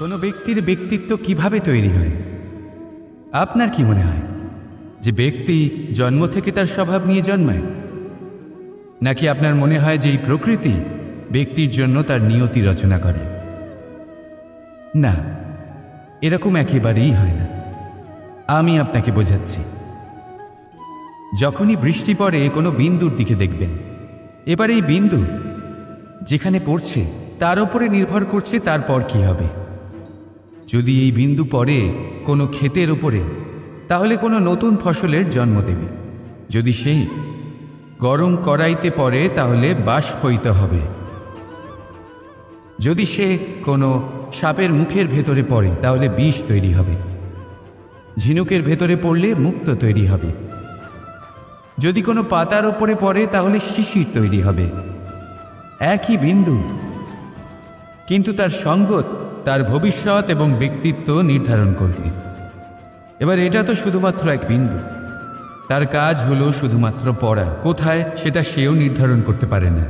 কোনো ব্যক্তির ব্যক্তিত্ব কীভাবে তৈরি হয়? আপনার কি মনে হয় যে ব্যক্তি জন্ম থেকে তার স্বভাব নিয়ে জন্মায়? নাকি আপনার মনে হয় যে এই প্রকৃতি ব্যক্তির জন্য তার নিয়তি রচনা করে? না, এরকম একেবারেই হয় না। আমি আপনাকে বোঝাচ্ছি। যখনই বৃষ্টি পড়ে, কোনো বিন্দুর দিকে দেখবেন। এবার এই বিন্দু যেখানে পড়ছে, তার উপরে নির্ভর করছে তারপর কি হবে। যদি এই বিন্দু পড়ে কোনো ক্ষেতের ওপরে তাহলে কোনো নতুন ফসলের জন্ম দেবে। যদি সেই গরম কড়াইতে পড়ে, তাহলে বাষ্পইত হবে। যদি সে কোনো সাপের মুখের ভেতরে পড়ে, তাহলে বিষ তৈরি হবে। ঝিনুকের ভেতরে পড়লে মুক্ত তৈরি হবে। যদি কোনো পাতার ওপরে পড়ে, তাহলে শিশির তৈরি হবে। একই বিন্দু, কিন্তু তার সঙ্গত তার ভবিষ্যৎ এবং ব্যক্তিত্ব নির্ধারণ করবে। এবার এটা তো শুধুমাত্র এক বিন্দু। তার কাজ হলো শুধুমাত্র পড়া। কোথায়? সেটা সেও নির্ধারণ করতে পারে না।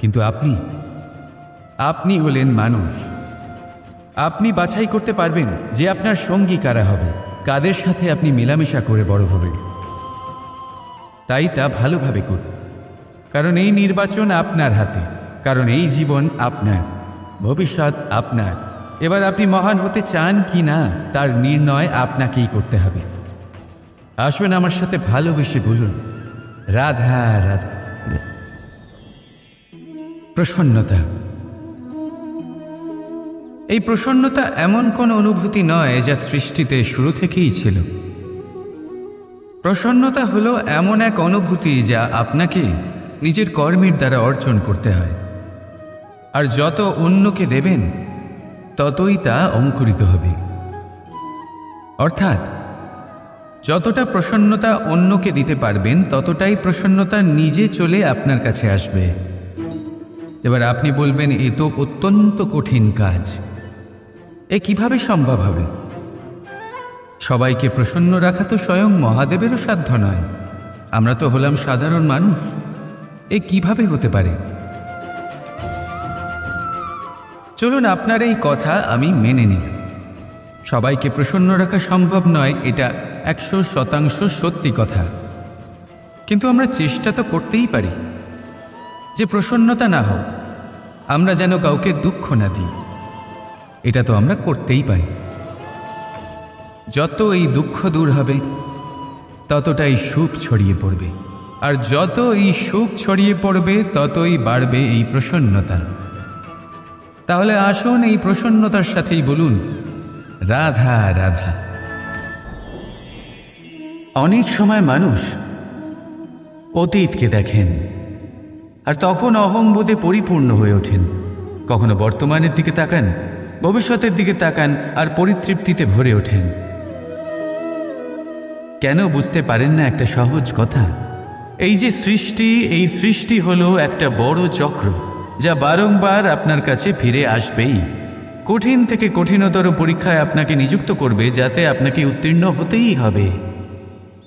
কিন্তু আপনি? আপনি হলেন মানুষ। আপনি বাছাই করতে পারবেন যে আপনার সঙ্গী কারা হবে। কাদের সাথে আপনি মেলামেশা করে বড় হবেন। তাই তা ভালোভাবে করুন। কারণ এই নির্বাচন আপনার হাতে। কারণ এই জীবন আপনার। ভবিষ্যৎ আপনার। এবার আপনি মহান হতে চান কি না, তার নির্ণয় আপনাকেই করতে হবে। আসুন আমার সাথে ভালোবেসে বলুন। রাধা রাধা। প্রসন্নতা। এই প্রসন্নতা এমন কোন অনুভূতি নয় যা সৃষ্টিতে শুরু থেকেই ছিল। প্রসন্নতা হলো এমন এক অনুভূতি যা আপনাকে নিজের কর্মের দ্বারা অর্জন করতে হয়। আর যত অন্যকে দেবেন ততই তা অঙ্কুরিত হবে। অর্থাৎ, যতটা প্রসন্নতা অন্যকে দিতে পারবেন, ততটাই প্রসন্নতা নিজে চলে আপনার কাছে আসবে। এবার আপনি বলবেন, এ তো অত্যন্ত কঠিন কাজ। এ কীভাবে সম্ভব হবে? সবাইকে প্রসন্ন রাখা তো স্বয়ং মহাদেবেরও সাধ্য নয়। আমরা তো হলাম সাধারণ মানুষ। এ কীভাবে হতে পারে? চলুন আপনার এই কথা আমি মেনে নিলাম সবাইকে প্রসন্ন রাখা সম্ভব নয়, এটা একশো শতাংশ সত্যি কথা। কিন্তু আমরা চেষ্টা তো করতেই পারি। যে প্রসন্নতা না হোক, আমরা যেন কাউকে দুঃখ না দিই। এটা তো আমরা করতেই পারি। যত এই দুঃখ দূর হবে, ততটাই সুখ ছড়িয়ে পড়বে। আর যত এই সুখ ছড়িয়ে পড়বে, ততই বাড়বে এই প্রসন্নতা। তাহলে আসুন এই প্রসন্নতার সাথেই বলুন, রাধা রাধা। অনেক সময় মানুষ অতীতকে দেখেন, আর তখন অহংবোধে পরিপূর্ণ হয়ে ওঠেন। কখনো বর্তমানের দিকে তাকান, ভবিষ্যতের দিকে তাকান, আর পরিতৃপ্তিতে ভরে ওঠেন। কেন বুঝতে পারেন না একটা সহজ কথা? এই যে সৃষ্টি, এই সৃষ্টি হলো একটা বড় চক্র। যা বারংবার আপনার কাছে ফিরে আসবেই। কঠিন থেকে কঠিনতর পরীক্ষায় আপনাকে নিযুক্ত করবে, যাতে আপনাকে উত্তীর্ণ হতেই হবে।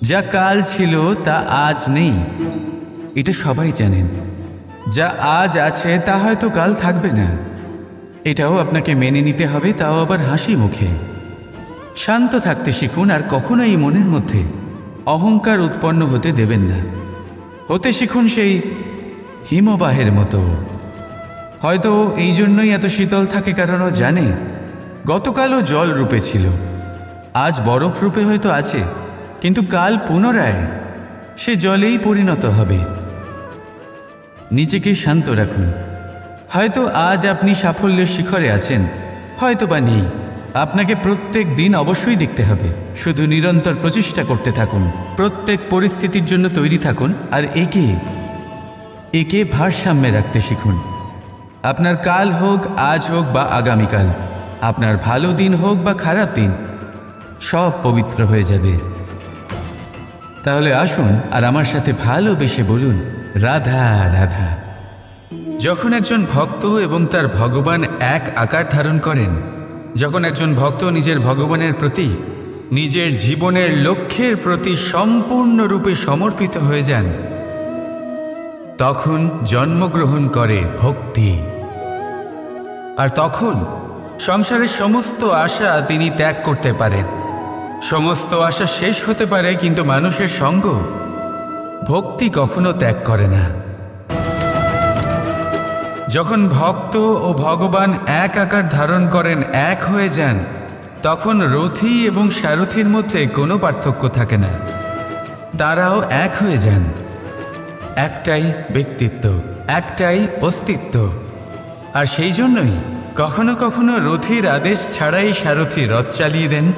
যা কাল ছিল, তা আজ নেই। এটা সবাই জানেন। যা আজ আছে, তা হয়তো কাল থাকবে না। এটাও আপনাকে মেনে নিতে হবে, তাও আবার হাসি মুখে। শান্ত থাকতে শিখুন, আর কখনো এই মনের মধ্যে অহংকার উৎপন্ন হতে দেবেন না। হতে শিখুন সেই হিমবাহের মতো। হয়তো এই জন্যই এত শীতল থাকে কারণ ও জানে। গতকালও জল রূপে ছিল। আজ বরফ রূপে হয়তো আছে, কিন্তু কাল পুনরায় সে জলেই পরিণত হবে। নিজেকে শান্ত রাখুন। হয়তো আজ আপনি সাফল্যের শিখরে আছেন হয়তো বা নেই। আপনাকে প্রত্যেক দিন অবশ্যই দেখতে হবে। শুধু নিরন্তর প্রচেষ্টা করতে থাকুন। প্রত্যেক পরিস্থিতির জন্য তৈরি থাকুন আর একে একে ভারসাম্যে রাখতে শিখুন। আপনার কাল হোক, আজ হোক বা আগামীকাল, আপনার ভালো দিন হোক বা খারাপ দিন, সব পবিত্র হয়ে যাবে। তাহলে আসুন আর আমার সাথে ভালোবেসে বলুন, রাধা রাধা। যখন একজন ভক্ত এবং তার ভগবান এক আকার ধারণ করেন, যখন একজন ভক্ত নিজের ভগবানের প্রতি, নিজের জীবনের লক্ষ্যের প্রতি সম্পূর্ণরূপে সমর্পিত হয়ে যান, তখন জন্মগ্রহণ করে ভক্তি। আর তখন সংসারের সমস্ত আশা তিনি ত্যাগ করতে পারেন। সমস্ত আশা শেষ হতে পারে, কিন্তু মানুষের সঙ্গ ভক্তি কখনো ত্যাগ করে না। যখন ভক্ত ও ভগবান এক আকার ধারণ করেন, এক হয়ে যান, তখন রথী এবং সারথীর মধ্যে কোনো পার্থক্য থাকে না। তারাও এক হয়ে যান। একটাই ব্যক্তিত্ব, একটাই অস্তিত্ব। আর সেই জন্যই কখনো কখনো রথীর আদেশ ছাড়াই সারথি রথ চালিয়ে দেন।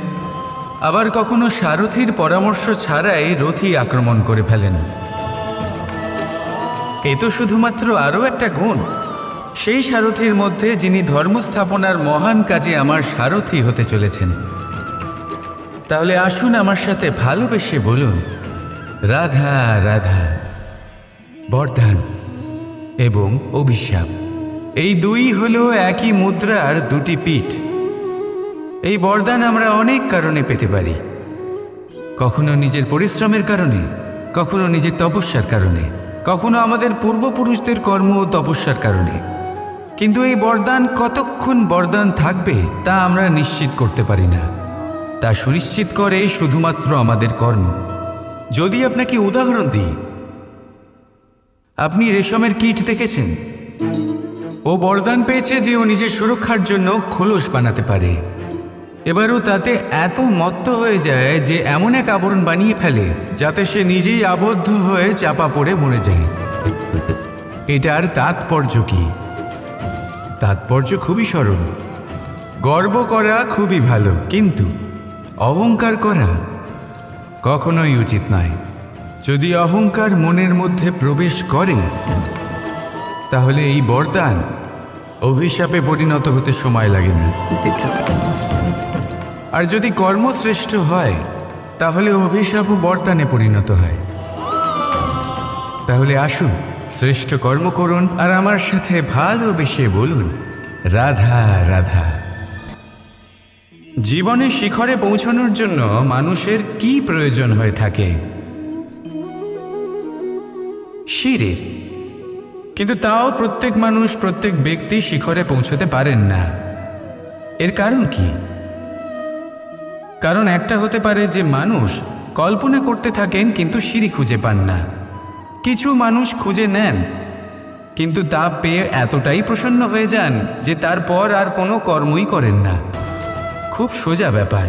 আবার কখনো সারথীর পরামর্শ ছাড়াই রথী আক্রমণ করে ফেলেন। এ তো শুধুমাত্র আরও একটা গুণ। সেই সারথীর মধ্যে যিনি ধর্ম স্থাপনার মহান কাজে আমার সারথী হতে চলেছেন। তাহলে আসুন আমার সাথে ভালোবেসে বলুন, রাধা রাধা, বরদান এবং অভিশাপ। এই দুই হলো একই মুদ্রার দুটি পিঠ। এই বরদান আমরা অনেক কারণে পেতে পারি। কখনো নিজের পরিশ্রমের কারণে, কখনো নিজের তপস্যার কারণে, কখনো আমাদের পূর্বপুরুষদের কর্ম ও তপস্যার কারণে। কিন্তু এই বরদান কতক্ষণ বরদান থাকবে তা আমরা নিশ্চিত করতে পারি না। তা সুনিশ্চিত করে শুধুমাত্র আমাদের কর্ম। যদি আপনাকে উদাহরণ দিই, আপনি রেশমের কীট দেখেছেন? ও বরদান পেয়েছে যে ও নিজের সুরক্ষার জন্য খোলস বানাতে পারে। এবারও তাতে এত মত্ত হয়ে যায় যে এমন এক আবরণ বানিয়ে ফেলে, যাতে সে নিজেই আবদ্ধ হয়ে চাপা পড়ে মরে যায়। এটার তাৎপর্য কি? তাৎপর্য খুবই সরল। গর্ব করা খুবই ভালো, কিন্তু অহংকার করা কখনোই উচিত নয়। যদি অহংকার মনের মধ্যে প্রবেশ করে, তাহলে এই বরদান অভিশাপে পরিণত হতে সময় লাগে না আর যদি কর্মশ্রেষ্ঠ হয়, তাহলে অভিশাপও বর্তানে পরিণত হয়। তাহলে আসুন, শ্রেষ্ঠ কর্ম করুন, আর আমার সাথে ভালোবেসে বলুন, রাধা রাধা। জীবনে শিখরে পৌঁছানোর জন্য মানুষের কি প্রয়োজন হয়ে থাকে? সিঁড়ির কিন্তু তাও প্রত্যেক মানুষ প্রত্যেক ব্যক্তি শিখরে পৌঁছতে পারেন না। এর কারণ কি? কারণ একটা হতে পারে যে মানুষ কল্পনা করতে থাকেন কিন্তু সিঁড়ি খুঁজে পান না। কিছু মানুষ খুঁজে নেন, কিন্তু তা পেয়ে এতটাই প্রসন্ন হয়ে যান যে তারপর আর কোনো কর্মই করেন না। খুব সোজা ব্যাপার।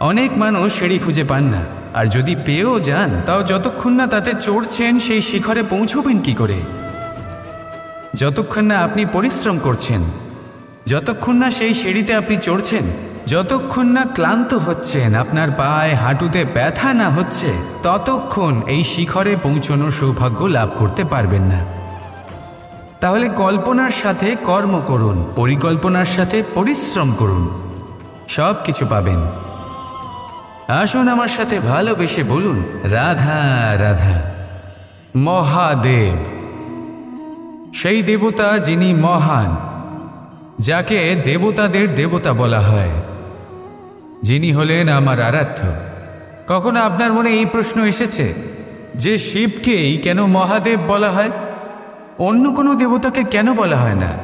অনেক মানুষ সিঁড়ি খুঁজে পান না। আর যদি পেয়েও যান, তাও যতক্ষণ না তাতে চড়ছেন সেই শিখরে পৌঁছবেন কি করে? যতক্ষণ না আপনি পরিশ্রম করছেন, যতক্ষণ না সেই সিঁড়িতে আপনি চড়ছেন, যতক্ষণ না ক্লান্ত হচ্ছেন, আপনার পায়ে হাঁটুতে ব্যথা না হচ্ছে, ততক্ষণ এই শিখরে পৌঁছনোর সৌভাগ্য লাভ করতে পারবেন না। তাহলে কল্পনার সাথে কর্ম করুন, পরিকল্পনার সাথে পরিশ্রম করুন সব কিছু পাবেন। আসুন আমার সাথে ভালোবেসে বলুন, রাধা রাধা। মহাদেব। সেই দেবতা যিনি মহান, যাকে দেবতাদের দেবতা বলা হয়, যিনি হলেন আমার আরাধ্য। কখনো আপনার মনে এই প্রশ্ন এসেছে যে শিবকেই কেন মহাদেব বলা হয়? অন্য কোনো দেবতাকে কেন বলা হয় না?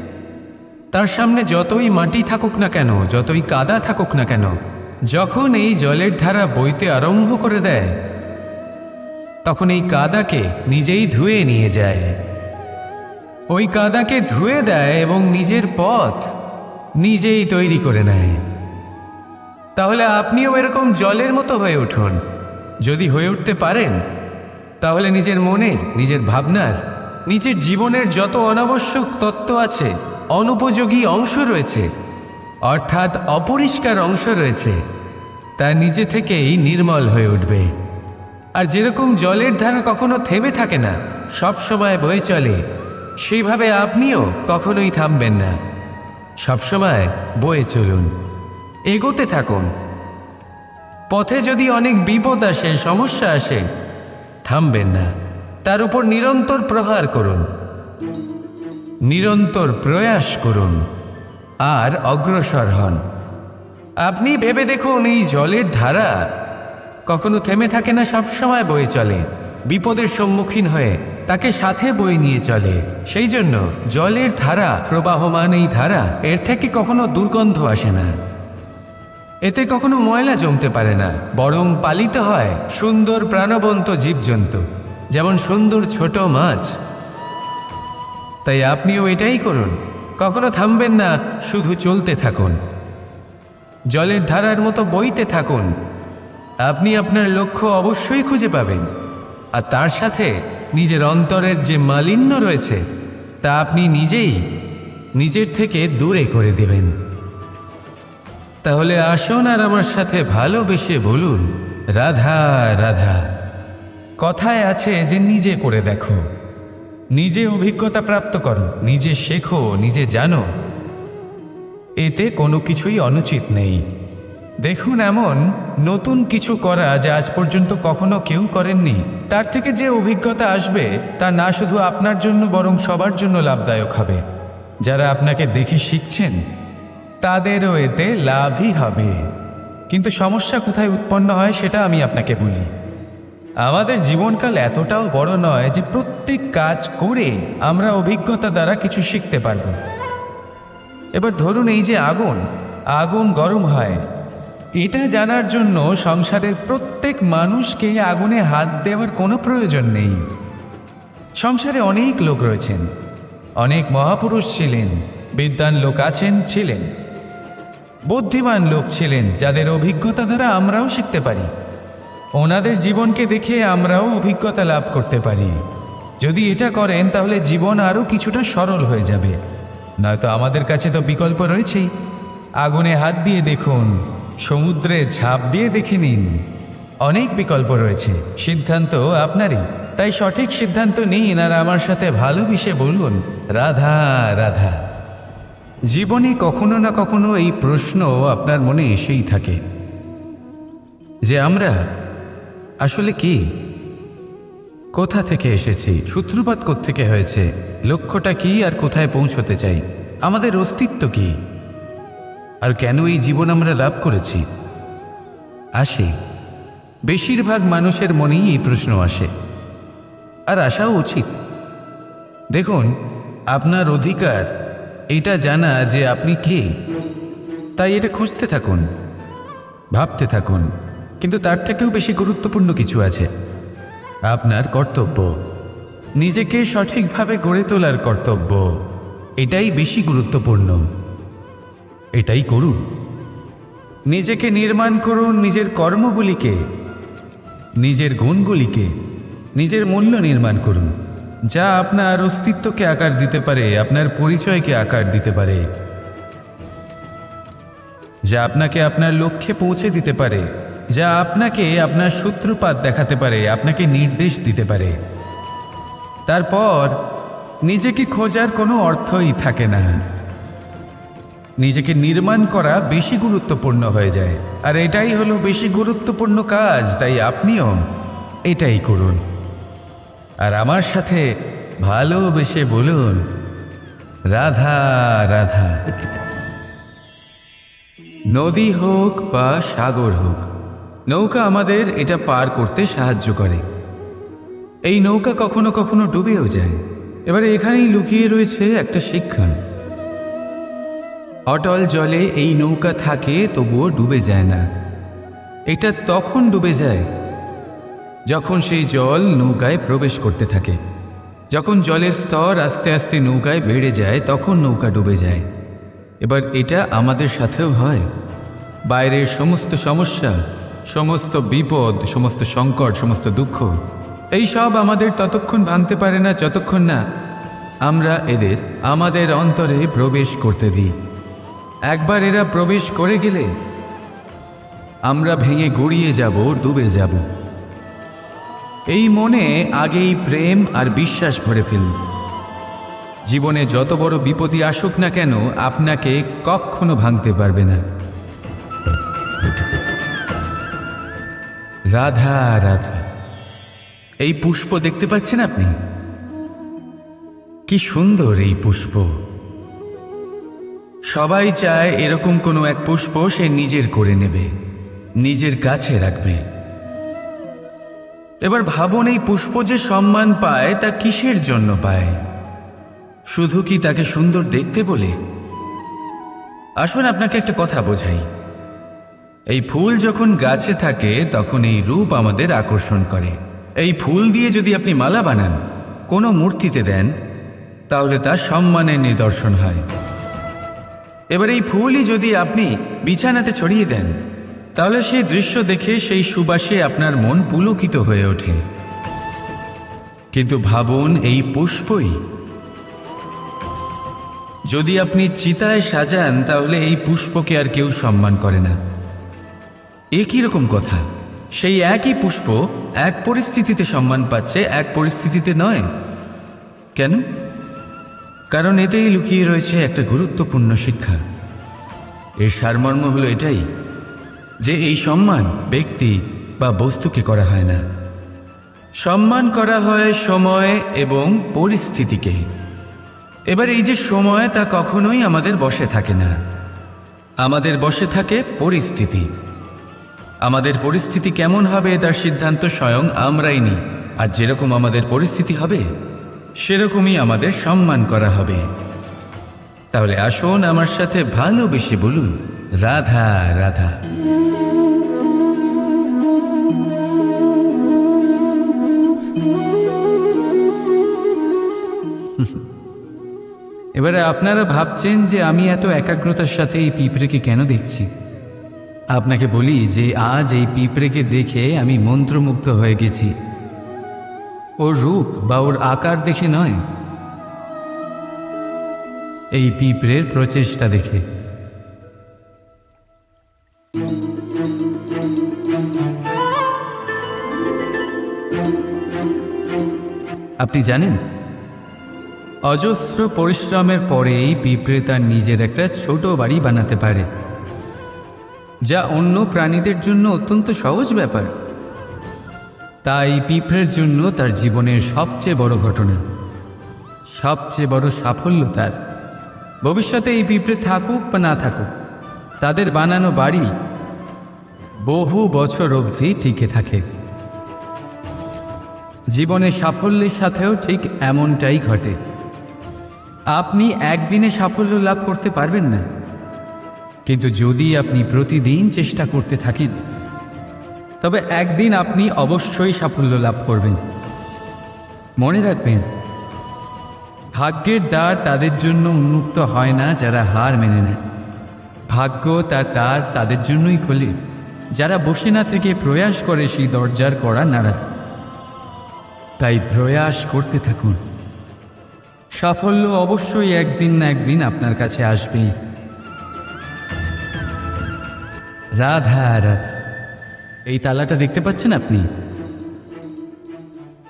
তার সামনে যতই মাটি থাকুক না কেন, যতই কাদা থাকুক না কেন, যখন এই জলের ধারা বইতে আরম্ভ করে দেয়, তখন এই কাদাকে নিজেই ধুয়ে নিয়ে যায়। ওই কাদাকে ধুয়ে দেয় এবং নিজের পথ নিজেই তৈরি করে নেয়। তাহলে আপনিও এরকম জলের মতো হয়ে উঠুন। যদি হয়ে উঠতে পারেন, তাহলে নিজের মনের, নিজের ভাবনার, নিজের জীবনের যত অনাবশ্যক তত্ত্ব আছে অনুপযোগী অংশ রয়েছে, অর্থাৎ অপরিষ্কার অংশ রয়েছে। তা নিজে থেকেই নির্মল হয়ে উঠবে। আর যেরকম জলের ধারা কখনো থেমে থাকে না, সব সময় বয়ে চলে, সেইভাবে আপনিও কখনোই থামবেন না। সবসময় বয়ে চলুন, এগোতে থাকুন। পথে যদি অনেক বিপদ আসে, সমস্যা আসে, থামবেন না। তার উপর নিরন্তর প্রহার করুন। নিরন্তর প্রয়াস করুন আর অগ্রসর হন। আপনি ভেবে দেখুন, এই জলের ধারা কখনো থেমে থাকে না, সবসময় বয়ে চলে। বিপদের সম্মুখীন হয়ে তাকে সাথে বয়ে নিয়ে চলে। সেই জন্য জলের ধারা, প্রবাহমান এই ধারা, এর থেকে কখনো দুর্গন্ধ আসে না। এতে কখনো ময়লা জমতে পারে না, বরং পালিত হয় সুন্দর প্রাণবন্ত জীবজন্তু। যেমন সুন্দর ছোট মাছ তাই আপনিও এটাই করুন। কখনো থামবেন না, শুধু চলতে থাকুন। জলের ধারার মতো বইতে থাকুন। আপনি আপনার লক্ষ্য অবশ্যই খুঁজে পাবেন। আর তার সাথে নিজের অন্তরের যে মালিন্য রয়েছে, তা আপনি নিজেই নিজের থেকে দূরে করে দেবেন। তাহলে আসুন আর আমার সাথে ভালোবেসে বলুন, রাধা রাধা। কথায় আছে যে নিজে করে দেখো। নিজে অভিজ্ঞতা প্রাপ্ত করো, নিজে শেখো, নিজে জানো। এতে কোনো কিছুই অনুচিত নেই। দেখুন এমন নতুন কিছু করা যা আজ পর্যন্ত কখনো কেউ করেননি। তার থেকে যে অভিজ্ঞতা আসবে, তা না শুধু আপনার জন্য, বরং সবার জন্য লাভদায়ক হবে। যারা আপনাকে দেখে শিখছেন, তাদেরও এতে লাভই হবে। কিন্তু সমস্যা কোথায় উৎপন্ন হয়, সেটা আমি আপনাকে বলি। আমাদের জীবনকাল এতটাও বড় নয় যে প্রত্যেক কাজ করে আমরা অভিজ্ঞতা দ্বারা কিছু শিখতে পারব। এবার ধরুন এই যে আগুন আগুন গরম হয়। এটা জানার জন্য সংসারের প্রত্যেক মানুষকে আগুনে হাত দেওয়ার কোনো প্রয়োজন নেই। সংসারে অনেক লোক রয়েছেন, অনেক মহাপুরুষ ছিলেন, বিদ্বান লোক আছেন, ছিলেন। বুদ্ধিমান লোক ছিলেন, যাদের অভিজ্ঞতা দ্বারা আমরাও শিখতে পারি। ওনাদের জীবনকে দেখে আমরাও অভিজ্ঞতা লাভ করতে পারি। যদি এটা করেন, তাহলে জীবন আরও কিছুটা সরল হয়ে যাবে। নয়তো আমাদের কাছে তো বিকল্প রয়েছেই। আগুনে হাত দিয়ে দেখুন, সমুদ্রে ঝাঁপ দিয়ে দেখে নিন। অনেক বিকল্প রয়েছে, সিদ্ধান্ত আপনারই। তাই সঠিক সিদ্ধান্ত নিন আর আমার সাথে ভালোবেসে বলুন, রাধা রাধা। জীবনে কখনো না কখনো এই প্রশ্ন আপনার মনে এসেই থাকে, যে আমরা আসলে কি? কোথা থেকে এসেছি? সূত্রপাত থেকে হয়েছে? লক্ষ্যটা কি আর কোথায় পৌঁছতে চাই? আমাদের অস্তিত্ব কি? আর কেন এই জীবন আমরা লাভ করেছি? আসে। বেশিরভাগ মানুষের মনেই এই প্রশ্ন আসে। আর আসাও উচিত। দেখুন, আপনার অধিকার এটা জানা যে আপনি কে। তাই এটা খুঁজতে থাকুন, ভাবতে থাকুন। কিন্তু তার থেকেও বেশি গুরুত্বপূর্ণ কিছু আছে। আপনার কর্তব্য। নিজেকে সঠিকভাবে গড়ে তোলার কর্তব্য। এটাই বেশি গুরুত্বপূর্ণ। এটাই করুন। নিজেকে নির্মাণ করুন নিজের কর্মগুলিকে। নিজের গুণগুলিকে। নিজের মূল্য নির্মাণ করুন। যা আপনার অস্তিত্বকে আকার দিতে পারে, আপনার পরিচয়কে আকার দিতে পারে। যা আপনাকে আপনার লক্ষ্যে পৌঁছে দিতে পারে। যা আপনাকে আপনার সূত্রপাত দেখাতে পারে, আপনাকে নির্দেশ দিতে পারে। তারপর, নিজেকে খোঁজার কোনো অর্থই থাকে না। নিজেকে নির্মাণ করা বেশি গুরুত্বপূর্ণ হয়ে যায়। আর এটাই হলো বেশি গুরুত্বপূর্ণ কাজ, তাই আপনিও এটাই করুন। আর আমার সাথে ভালোবেসে বলুন, রাধা রাধা। নদী হোক বা সাগর হোক নৌকা আমাদের এটা পার করতে সাহায্য করে। এই নৌকা কখনো কখনো ডুবেও যায়। এবারে এখানেই লুকিয়ে রয়েছে একটা শিক্ষা অটল জলে এই নৌকা থাকে, তবুও ডুবে যায় না। এটা তখন ডুবে যায় যখন সেই জল নৌকায় প্রবেশ করতে থাকে। যখন জলের স্তর আস্তে আস্তে নৌকায় বেড়ে যায়, তখন নৌকা ডুবে যায়। এবার এটা আমাদের সাথেও হয়। বাইরের সমস্ত সমস্যা সমস্ত বিপদ, সমস্ত সংকট, সমস্ত দুঃখ, এই সব আমাদের ততক্ষণ ভাঙতে পারে না, যতক্ষণ না আমরা এদের, আমাদের অন্তরে প্রবেশ করতে দিই। একবার এরা প্রবেশ করে গেলে আমরা ভেঙে গড়িয়ে যাব, ডুবে যাব। এই মনে আগেই প্রেম আর বিশ্বাস ভরে ফেলুন। জীবনে যত বড় বিপদই আসুক না কেন, আপনাকে কখনো ভাঙতে পারবে না। রাধা রাধা। এই পুষ্প দেখতে পাচ্ছেন আপনি? কি সুন্দর এই পুষ্প। সবাই চায় এরকম কোনো এক পুষ্প সে নিজের করে নেবে, নিজের কাছে রাখবে। এবার ভাবুন এই পুষ্প যে সম্মান পায় তা কিসের জন্য পায়? শুধু কি তাকে সুন্দর দেখতে বলে? আসুন আপনাকে একটা কথা বোঝাই। এই ফুল যখন গাছে থাকে, তখন এই রূপ আমাদের আকর্ষণ করে। এই ফুল দিয়ে যদি আপনি মালা বানান, কোনো মূর্তিতে দেন, তাহলে তার সম্মানের নিদর্শন হয়। এবার এই ফুলই যদি আপনি বিছানাতে ছড়িয়ে দেন, তাহলে সেই দৃশ্য দেখে সেই সুবাসে আপনার মন পুলকিত হয়ে ওঠে। কিন্তু ভাবুন, এই পুষ্পই যদি আপনি চিতায় সাজান, তাহলে এই পুষ্পকে আর কেউ সম্মান করে না। এ রকম কথা। সেই একই পুষ্প এক পরিস্থিতিতে সম্মান পাচ্ছে, এক পরিস্থিতিতে নয়। কেন? কারণ এতেই লুকিয়ে রয়েছে একটা গুরুত্বপূর্ণ শিক্ষা। এর সারমর্ম হলো এটাই, যে এই সম্মান ব্যক্তি বা বস্তুকে করা হয় না। সম্মান করা হয় সময় এবং পরিস্থিতিকে। এবার এই যে সময় তা কখনোই আমাদের বসে থাকে না। আমাদের বসে থাকে পরিস্থিতি। আমাদের পরিস্থিতি কেমন হবে তার সিদ্ধান্ত স্বয়ং আমরাই নিই। আর যেরকম আমাদের পরিস্থিতি হবে, সেরকমই আমাদের সম্মান করা হবে। তাহলে আসুন আমার সাথে ভালোবেসে বলুন, রাধা রাধা। এবারে আপনারা ভাবছেন যে আমি এত একাগ্রতার সাথে এই পিঁপড়েকে কেন দেখছি? আপনাকে বলি যে আজ এই পিঁপড়েকে দেখে আমি মন্ত্রমুগ্ধ হয়ে গেছি। ওর রূপ বা ওর আকার দেখে নয়। এই পিঁপড়ের প্রচেষ্টা দেখে। আপনি জানেন, অজস্র পরিশ্রমের পরেই পিঁপড়ে তার নিজের একটা ছোট বাড়ি বানাতে পারে। যা অন্য প্রাণীদের জন্য অত্যন্ত সহজ ব্যাপার। তাই পিঁপড়ের জন্য তার জীবনের সবচেয়ে বড় ঘটনা, সবচেয়ে বড় সাফল্য তার। ভবিষ্যতে এই পিঁপড়ে থাকুক বা না থাকুক, তাদের বানানো বাড়ি বহু বছর অবধি টিকে থাকে। জীবনের সাফল্যের সাথেও ঠিক এমনটাই ঘটে। আপনি একদিনে সাফল্য লাভ করতে পারবেন না। কিন্তু যদি আপনি প্রতিদিন চেষ্টা করতে থাকেন, তবে একদিন আপনি অবশ্যই সাফল্য লাভ করবেন। মনে রাখবেন, ভাগ্যের দ্বার তাদের জন্য উন্মুক্ত হয় না যারা হার মেনে নেয়। ভাগ্য তার দ্বার তাদের জন্যই খোলে। যারা বসে না থেকে প্রয়াস করে সেই দরজার করা নাড়া। তাই প্রয়াস করতে থাকুন। সাফল্য অবশ্যই একদিন না একদিন আপনার কাছে আসবেই। রাধা রাধা। এই তালাটা দেখতে পাচ্ছেন আপনি?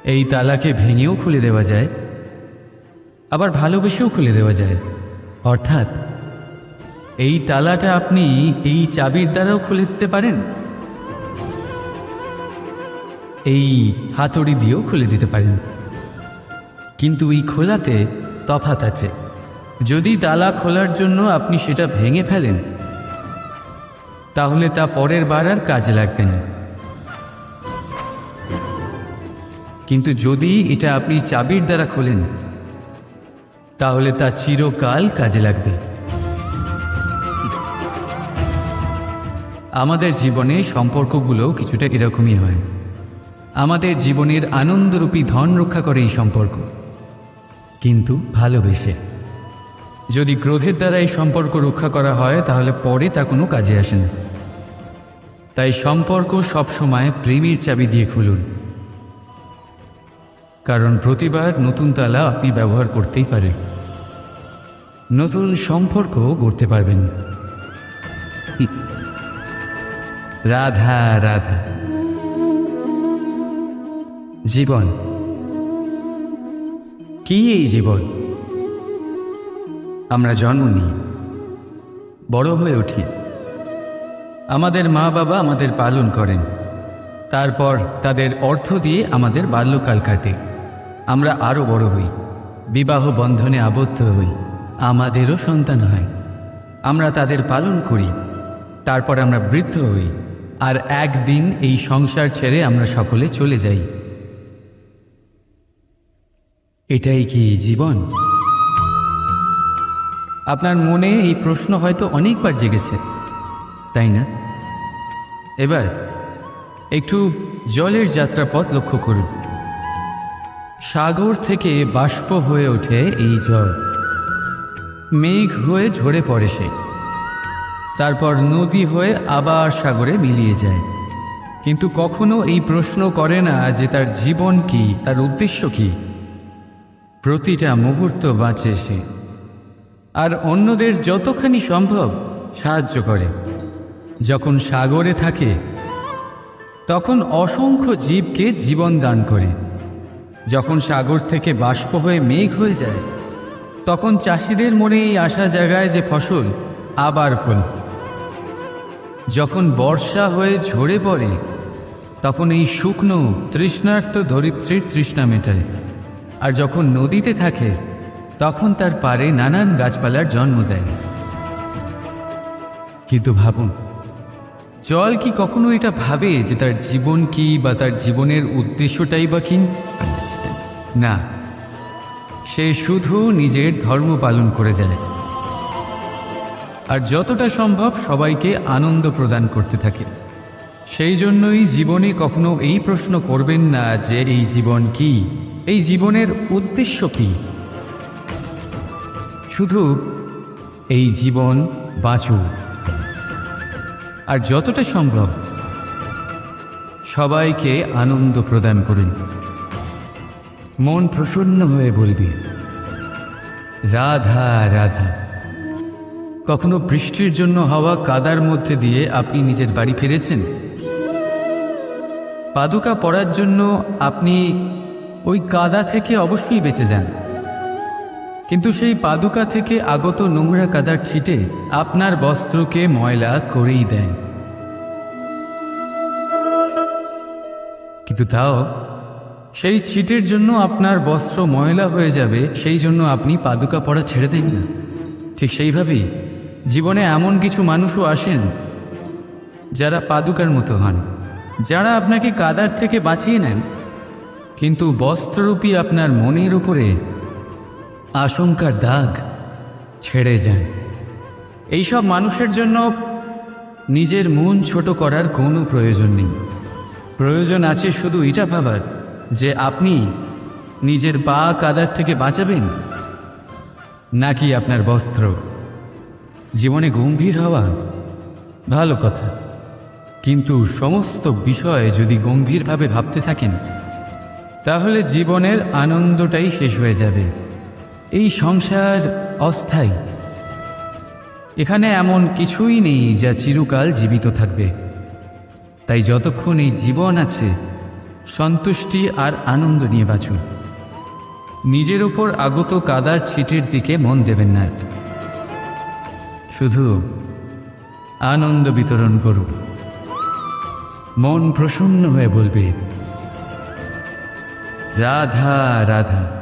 এই তালাকে ভেঙেও খুলে দেওয়া যায়, আবার ভালোবেসেও খুলে দেওয়া যায়। অর্থাৎ, এই তালাটা আপনি এই চাবির দ্বারাও খুলে দিতে পারেন, এই হাতুড়ি দিয়েও খুলে দিতে পারেন। কিন্তু এই খোলাতে তফাত আছে। যদি তালা খোলার জন্য আপনি সেটা ভেঙে ফেলেন তাহলে তা পরের বার আর কাজে লাগবে না। কিন্তু যদি এটা আপনি চাবির দ্বারা খোলেন, তাহলে তা চিরকাল কাজে লাগবে। আমাদের জীবনে সম্পর্কগুলো কিছুটা এরকমই হয়। আমাদের জীবনের আনন্দরূপী ধন রক্ষা করে এই সম্পর্ক। কিন্তু ভালোবেসে। যদি ক্রোধের দ্বারা এই সম্পর্ক রক্ষা করা হয়, তাহলে পরে তা কোনো কাজে আসে না। তাই সম্পর্ক সবসময় প্রেমের চাবি দিয়ে খুলুন। কারণ প্রতিবার নতুন তালা আপনি ব্যবহার করতেই পারেন। নতুন সম্পর্ক গড়তে পারবেন। রাধা রাধা। জীবন। কি এই জীবন? আমরা জন্ম নিই। বড় হয়ে উঠি। আমাদের মা বাবা আমাদের পালন করেন। তারপর তাদের অর্থ দিয়ে আমাদের বাল্যকাল কাটে। আমরা আরও বড় হই। বিবাহ বন্ধনে আবদ্ধ হই। আমাদেরও সন্তান হয়। আমরা তাদের পালন করি। তারপর আমরা বৃদ্ধ হই। আর একদিন এই সংসার ছেড়ে আমরা সকলে চলে যাই। এটাই কি জীবন? আপনার মনে এই প্রশ্ন হয়তো অনেকবার জেগেছে, তাই না? এবার একটু জলের যাত্রাপথ লক্ষ্য করুন। সাগর থেকে বাষ্প হয়ে ওঠে এই জল। মেঘ হয়ে ঝরে পড়ে সে। তারপর নদী হয়ে আবার সাগরে মিলিয়ে যায়। কিন্তু কখনো এই প্রশ্ন করে না যে তার জীবন কি, তার উদ্দেশ্য কি। প্রতিটা মুহূর্ত বাঁচে সে। আর অন্যদের যতখানি সম্ভব সাহায্য করে। যখন সাগরে থাকে, তখন অসংখ্য জীবকে জীবন দান করে। যখন সাগর থেকে বাষ্প হয়ে মেঘ হয়ে যায়, তখন চাষিদের মনে এই আশা জাগায় যে ফসল আবার ফল। যখন বর্ষা হয়ে ঝরে পড়ে, তখন এই শুকনো তৃষ্ণার্ত ধরিত্রীর তৃষ্ণা মেটায়। আর যখন নদীতে থাকে তখন তার পারে নানান গাছপালার জন্ম দেয়। কিন্তু ভাবুন, জল কি কখনো এটা ভাবে যে তার জীবন কি বা তার জীবনের উদ্দেশ্যটাই বা কি? না, সে শুধু নিজের ধর্ম পালন করে যায়। আর যতটা সম্ভব সবাইকে আনন্দ প্রদান করতে থাকে। সেই জন্যই জীবনে কখনো এই প্রশ্ন করবেন না যে এই জীবন কি? এই জীবনের উদ্দেশ্য কি? শুধু এই জীবন বাঁচুক আর যতটা সম্ভব সবাইকে আনন্দ প্রদান করুন। মন প্রসন্ন হয়ে বলবে, রাধা রাধা। কখনো বৃষ্টির জন্য হওয়া কাদার মধ্যে দিয়ে আপনি নিজের বাড়ি ফিরেছেন? পাদুকা পড়ার জন্য আপনি ওই কাদা থেকে অবশ্যই বেঁচে যান। কিন্তু সেই পাদুকা থেকে আগত নোংরা কাদার ছিটে আপনার বস্ত্রকে ময়লা করেই দেন। কিন্তু তাও, সেই ছিটের জন্য আপনার বস্ত্র ময়লা হয়ে যাবে, সেই জন্য আপনি পাদুকা পড়া ছেড়ে দেন না। ঠিক সেইভাবেই জীবনে এমন কিছু মানুষও আসেন যারা পাদুকার মতো হন, যারা আপনাকে কাদার থেকে বাঁচিয়ে নেন। কিন্তু বস্ত্ররূপী আপনার মনের উপরে আশঙ্কার দাগ ছেড়ে যান। এইসব মানুষের জন্য নিজের মন ছোট করার কোনো প্রয়োজন নেই। প্রয়োজন আছে শুধু এটা ভাবার যে আপনি নিজের পা কাদার থেকে বাঁচাবেন নাকি আপনার বস্ত্র। জীবনে গম্ভীর হওয়া ভালো কথা। কিন্তু সমস্ত বিষয় যদি গম্ভীরভাবে ভাবতে থাকেন, তাহলে জীবনের আনন্দটাই শেষ হয়ে যাবে। এই সংসার অস্থায়ী। এখানে এমন কিছুই নেই যা চিরকাল জীবিত থাকবে। তাই যতক্ষণ এই জীবন আছে, সন্তুষ্টি আর আনন্দ নিয়ে বাঁচুন। নিজের ওপর আগত কাদার ছিটের দিকে মন দেবেন না। শুধু আনন্দ বিতরণ করুন। মন প্রসন্ন হয়ে বলবে, রাধা রাধা।